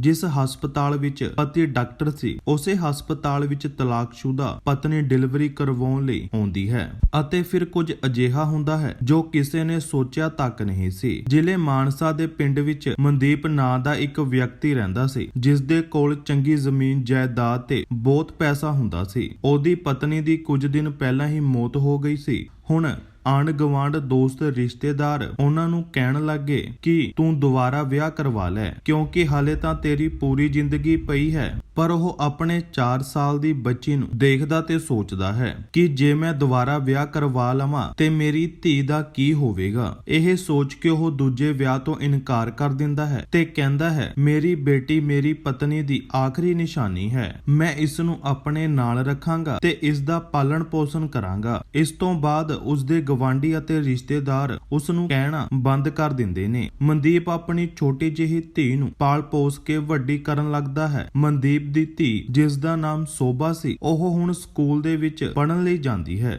ਜਿਸ ਹਸਪਤਾਲ ਵਿੱਚ ਪਤੀ ਡਾਕਟਰ ਸੀ, ਉਸੇ ਹਸਪਤਾਲ ਵਿੱਚ ਤਲਾਕਸ਼ੁਦਾ ਪਤਨੀ ਡਿਲੀਵਰੀ ਕਰਵਾਉਣ ਲਈ ਆਉਂਦੀ ਹੈ ਅਤੇ ਫਿਰ ਕੁਝ ਅਜਿਹਾ ਹੁੰਦਾ ਹੈ ਜੋ ਕਿਸੇ ਨੇ ਸੋਚਿਆ ਤੱਕ ਨਹੀਂ ਸੀ। ਜ਼ਿਲ੍ਹੇ ਮਾਨਸਾ ਦੇ ਪਿੰਡ ਵਿੱਚ ਮਨਦੀਪ ਨਾਂ ਦਾ ਇੱਕ ਵਿਅਕਤੀ ਰਹਿੰਦਾ ਸੀ ਜਿਸ ਦੇ ਕੋਲ ਚੰਗੀ ਜ਼ਮੀਨ, ਜਾਇਦਾਦ ਤੇ ਬਹੁਤ ਪੈਸਾ ਹੁੰਦਾ ਸੀ। ਉਹਦੀ ਪਤਨੀ ਦੀ ਕੁਝ ਦਿਨ ਪਹਿਲਾਂ ਹੀ ਮੌਤ ਹੋ ਗਈ ਸੀ। ਹੁਣ ਆਂਢ ਗਵਾਂਢ ਦੋਸਤ ਰਿਸ਼ਤੇਦਾਰ ਉਹਨਾਂ ਨੂੰ ਕਹਿਣ ਲੱਗੇ ਕਿ ਤੂੰ ਦੁਬਾਰਾ ਵਿਆਹ ਕਰਵਾ ਲੈ, ਕਿਉਂਕਿ ਹਾਲੇ ਤਾਂ ਤੇਰੀ ਪੂਰੀ ਜ਼ਿੰਦਗੀ ਪਈ ਹੈ। ਪਰ ਉਹ ਆਪਣੇ 4 ਸਾਲ ਦੀ ਬੱਚੀ ਨੂੰ ਦੇਖਦਾ ਤੇ ਸੋਚਦਾ ਹੈ ਕਿ ਜੇ ਮੈਂ ਦੁਬਾਰਾ ਵਿਆਹ ਕਰਵਾ ਲਵਾਂ ਤੇ ਮੇਰੀ ਧੀ ਦਾ ਕੀ ਹੋਵੇਗਾ। ਇਹ ਸੋਚ ਕੇ ਉਹ ਦੂਜੇ ਵਿਆਹ ਤੋਂ ਇਨਕਾਰ ਕਰ ਦਿੰਦਾ ਹੈ ਤੇ ਕਹਿੰਦਾ ਹੈ, ਮੇਰੀ ਬੇਟੀ ਮੇਰੀ ਪਤਨੀ ਦੀ ਆਖਰੀ ਨਿਸ਼ਾਨੀ ਹੈ। ਮੈਂ ਇਸ ਨੂੰ ਆਪਣੇ ਨਾਲ ਰੱਖਾਂਗਾ ਤੇ ਇਸ ਦਾ ਪਾਲਣ ਪੋਸ਼ਣ ਕਰਾਂਗਾ। ਇਸ ਤੋਂ ਬਾਅਦ ਉਸ ਦੇ ਗਵਾਂਢੀ ਅਤੇ ਰਿਸ਼ਤੇਦਾਰ ਉਸ ਨੂੰ ਕਹਿਣਾ ਬੰਦ ਕਰ ਦਿੰਦੇ ਨੇ। ਮਨਦੀਪ ਆਪਣੀ ਛੋਟੀ ਜਿਹੀ ਧੀ ਨੂੰ ਪਾਲ ਪੋਸ ਕੇ ਵੱਡੀ ਕਰਨ ਲੱਗਦਾ ਹੈ। ਮਨਦੀਪ ਦੀ ਧੀ ਜਿਸ ਦਾ ਨਾਮ ਸੋਭਾ ਸੀ, ਉਹ ਹੁਣ ਸਕੂਲ ਦੇ ਵਿੱਚ ਪੜ੍ਹਨ ਲਈ ਜਾਂਦੀ ਹੈ।